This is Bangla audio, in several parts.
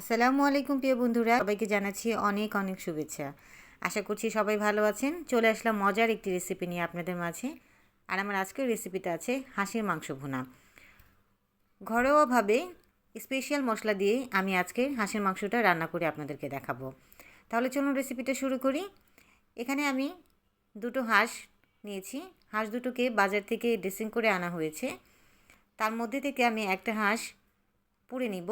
আসসালামু আলাইকুম প্রিয় বন্ধুরা, সবাইকে জানাচ্ছি অনেক অনেক শুভেচ্ছা। আশা করছি সবাই ভালো আছেন। চলে আসলাম মজার একটি রেসিপি নিয়ে আপনাদের মাঝে। আর আমার আজকের রেসিপিতে আছে হাঁসের মাংস ভুনা। ঘরোয়াভাবে স্পেশাল মশলা দিয়ে আমি আজকে হাঁসের মাংসটা রান্না করে আপনাদেরকে দেখাবো। তাহলে চলুন রেসিপিটা শুরু করি। এখানে আমি দুটো হাঁস নিয়েছি। হাঁস দুটোকে বাজার থেকে ড্রেসিং করে আনা হয়েছে। তার মধ্যে থেকে আমি একটা হাঁস পুড়ে নিব।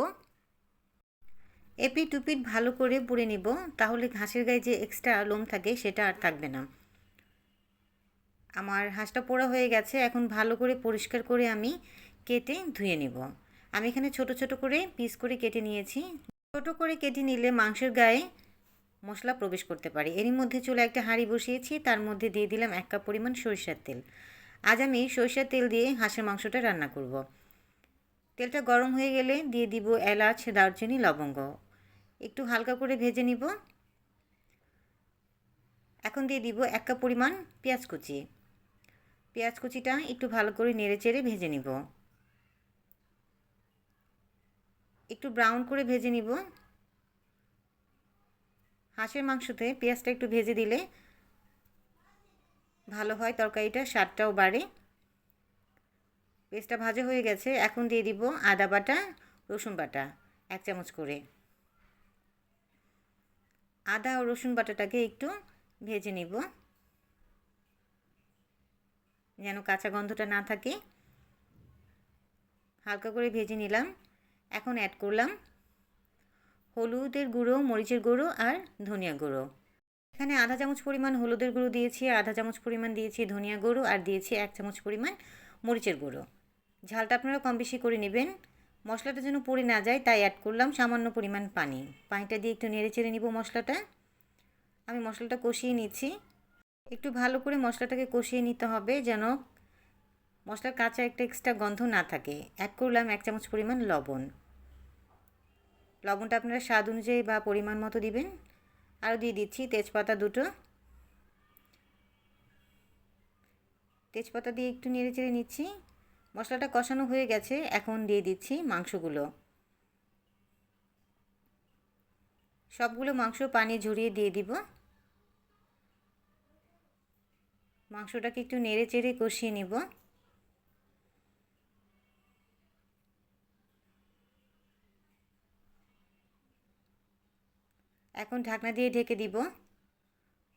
এপিট টুপিট ভালো করে পুড়ে নিব, তাহলে হাঁসের গায়ে যে এক্সট্রা লোম থাকে সেটা আর থাকবে না। আমার হাঁসটা পোড়া হয়ে গেছে, এখন ভালো করে পরিষ্কার করে আমি কেটে ধুয়ে নিব। আমি এখানে ছোট ছোট করে পিস করে কেটে নিয়েছি। ছোট করে কেটে নিলে মাংসের গায়ে মশলা প্রবেশ করতে পারে। এরই মধ্যে চলে একটা হাঁড়ি বসিয়েছি, তার মধ্যে দিয়ে দিলাম এক কাপ পরিমাণ সরিষার তেল। আজ আমি সরিষার তেল দিয়ে হাঁসের মাংসটা রান্না করব। তেলটা গরম হয়ে গেলে দিয়ে দিব এলাচ, দারচিনি, লবঙ্গ। একটু হালকা করে ভেজে নিব। এখন দিয়ে দিব এক কাপ পরিমাণ পেঁয়াজ কুচি। পেঁয়াজ কুচিটা একটু ভালো করে নেড়ে চেড়ে ভেজে নিব। একটু ব্রাউন করে ভেজে নিব। হাঁসের মাংসতে পেঁয়াজটা একটু ভেজে দিলে ভালো হয়, তরকারিটা স্বাদটাও বাড়ে। পেঁয়াজটা ভাজা হয়ে গেছে, এখন দিয়ে দিব আদা বাটা, রসুন বাটা, এক চামচ করে। আদা ও রসুন বাটাটাকে একটু ভেজে নিব। যেন কাঁচা গন্ধটা না থাকে। হালকা করে ভেজে নিলাম। এখন অ্যাড করলাম হলুদের গুঁড়ো, মরিচের গুঁড়ো আর ধনিয়া গুঁড়ো। এখানে আধা চামচ পরিমাণ হলুদের গুঁড়ো দিয়েছি, আধা চামচ পরিমাণ দিয়েছি ধনিয়া গুঁড়ো আর দিয়েছি এক চামচ পরিমাণ মরিচের গুঁড়ো। ঝালটা আপনারা কম বেশি করে নেবেন। মশলাটা যেন পড়ে না যায়, তাই অ্যাড করলাম সামান্য পরিমাণ পানি। পানিটা দিয়ে একটু নেড়ে চেড়ে নিব মশলাটা। আমি মশলাটা কষিয়ে নিচ্ছি। একটু ভালো করে মশলাটাকে কষিয়ে নিতে হবে যেন মশলার কাঁচা একটা এক্সট্রা গন্ধ না থাকে। অ্যাড করলাম এক চামচ পরিমাণ লবণ। লবণটা আপনারা স্বাদ অনুযায়ী বা পরিমাণ মতো দিবেন। আরও দিয়ে দিচ্ছি তেজপাতা দুটো। তেজপাতা দিয়ে একটু নেড়ে চেড়ে নিচ্ছি। মশলাটা কষানো হয়ে গেছে, এখন দিয়ে দিচ্ছি মাংসগুলো। সবগুলো মাংস পানি ঝরিয়ে দিয়ে দিব। মাংসটাকে একটু নেড়ে চেড়ে কষিয়ে নিব। এখন ঢাকনা দিয়ে ঢেকে দিব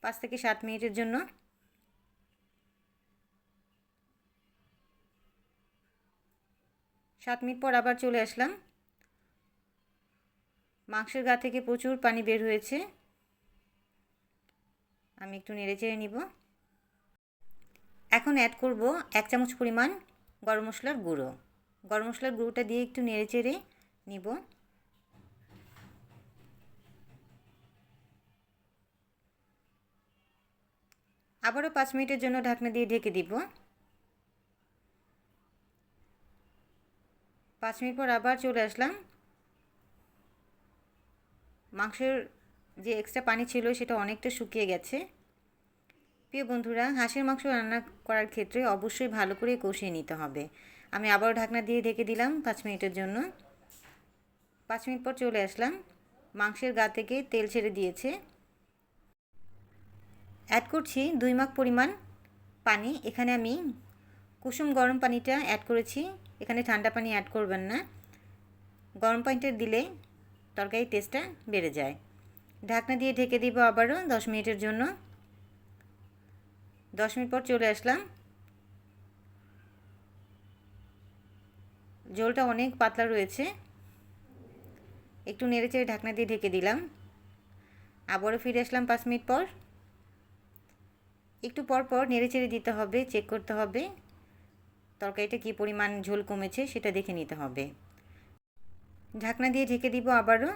পাঁচ থেকে সাত মিনিটের জন্য। সাত মিনিট পর আবার চলে আসলাম। মাংসের গা থেকে প্রচুর পানি বের হয়েছে। আমি একটু নেড়ে চেড়ে নিব। এখন অ্যাড করব এক চামচ পরিমাণ গরম মশলার গুঁড়ো। গরম মশলার গুঁড়োটা দিয়ে একটু নেড়ে চেড়ে নিব। আবারও পাঁচ মিনিটের জন্য ঢাকনা দিয়ে ঢেকে দিব। পাঁচ মিনিট পর আবার চলে আসলাম। মাংসের যে এক্সট্রা পানি ছিল সেটা অনেকটা শুকিয়ে গেছে। প্রিয় বন্ধুরা, হাঁসের মাংস রান্না করার ক্ষেত্রে অবশ্যই ভালো করে কষিয়ে নিতে হবে। আমি আবারও ঢাকনা দিয়ে ঢেকে দিলাম পাঁচ মিনিটের জন্য। পাঁচ মিনিট পর চলে আসলাম। মাংসের গা থেকে তেল ছেড়ে দিয়েছে। অ্যাড করছি দুই মাক পরিমাণ পানি। এখানে আমি কুসুম গরম পানিটা অ্যাড করেছি। এখানে ঠান্ডা পানি অ্যাড করবেন না। গরম পানিটা দিলে তরকারির টেস্টটা বেড়ে যায়। ঢাকনা দিয়ে ঢেকে দিব আবারও দশ মিনিটের জন্য। দশ মিনিট পর চলে আসলাম। ঝোলটা অনেক পাতলা রয়েছে। একটু নেড়ে চেড়ে ঢাকনা দিয়ে ঢেকে দিলাম। আবারও ফিরে আসলাম পাঁচ মিনিট পর। একটু পর পর নেড়ে চেড়ে দিতে হবে চেক করতে হবে। তরকারিটা কী পরিমাণ ঝোল কমেছে সেটা দেখে নিতে হবে। ঢাকনা দিয়ে ঢেকে দিব আবারও।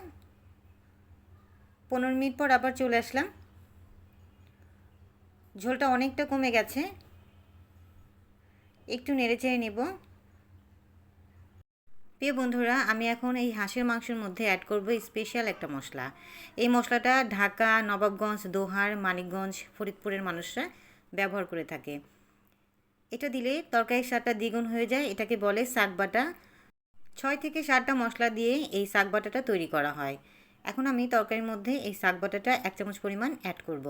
পনেরো মিনিট পর আবার চলে আসলাম। ঝোলটা অনেকটা কমে গেছে। একটু নেড়ে চেড়ে নেব। প্রিয় বন্ধুরা, আমি এখন এই হাঁসের মাংসের মধ্যে অ্যাড করব স্পেশাল একটা মশলা। এই মশলাটা ঢাকা, নবাবগঞ্জ, দোহার, মানিকগঞ্জ, ফরিদপুরের মানুষরা ব্যবহার করে থাকে। এটা দিলে তরকারির স্বাদটা দ্বিগুণ হয়ে যায়। এটাকে বলে শাক বাটা। ছয় থেকে সাতটা মশলা দিয়ে এই শাক বাটাটা তৈরি করা হয়। এখন আমি তরকারির মধ্যে এই শাক বাটাটা এক চামচ পরিমাণ অ্যাড করব।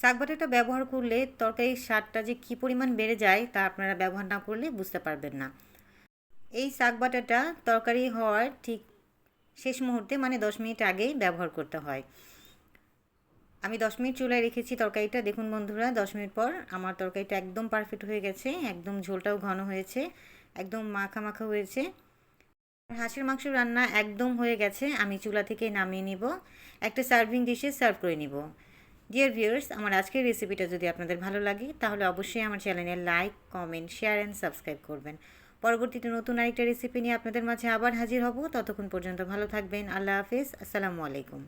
শাক বাটাটা ব্যবহার করলে তরকারির স্বাদটা যে কী পরিমাণ বেড়ে যায় তা আপনারা ব্যবহার না করলে বুঝতে পারবেন না। এই শাক বাটাটা তরকারি হওয়ার ঠিক শেষ মুহূর্তে মানে দশ মিনিট আগেই ব্যবহার করতে হয়। আমি দশ মিনিট চুলায় রেখেছি তরকারিটা। দেখুন বন্ধুরা, দশ মিনিট পর আমার তরকারিটা একদম পারফেক্ট হয়ে গেছে। একদম ঝোলটাও ঘন হয়েছে, একদম মাখা মাখা হয়েছে। হাঁসের মাংস রান্না একদম হয়ে গেছে। আমি চুলা থেকে নামিয়ে নিব। একটা সার্ভিং ডিশে সার্ভ করে নিব। ডিয়ার ভিউয়ার্স আমার আজকের রেসিপিটা যদি আপনাদের ভালো লাগে, তাহলে অবশ্যই আমার চ্যানেলে like comment share and subscribe করবেন। পরবর্তীতে নতুন আরেকটা রেসিপি নিয়ে আপনাদের মাঝে আবার হাজির হব। ততক্ষণ পর্যন্ত ভালো থাকবেন। আল্লাহ হাফিজ। আসসালামু আলাইকুম।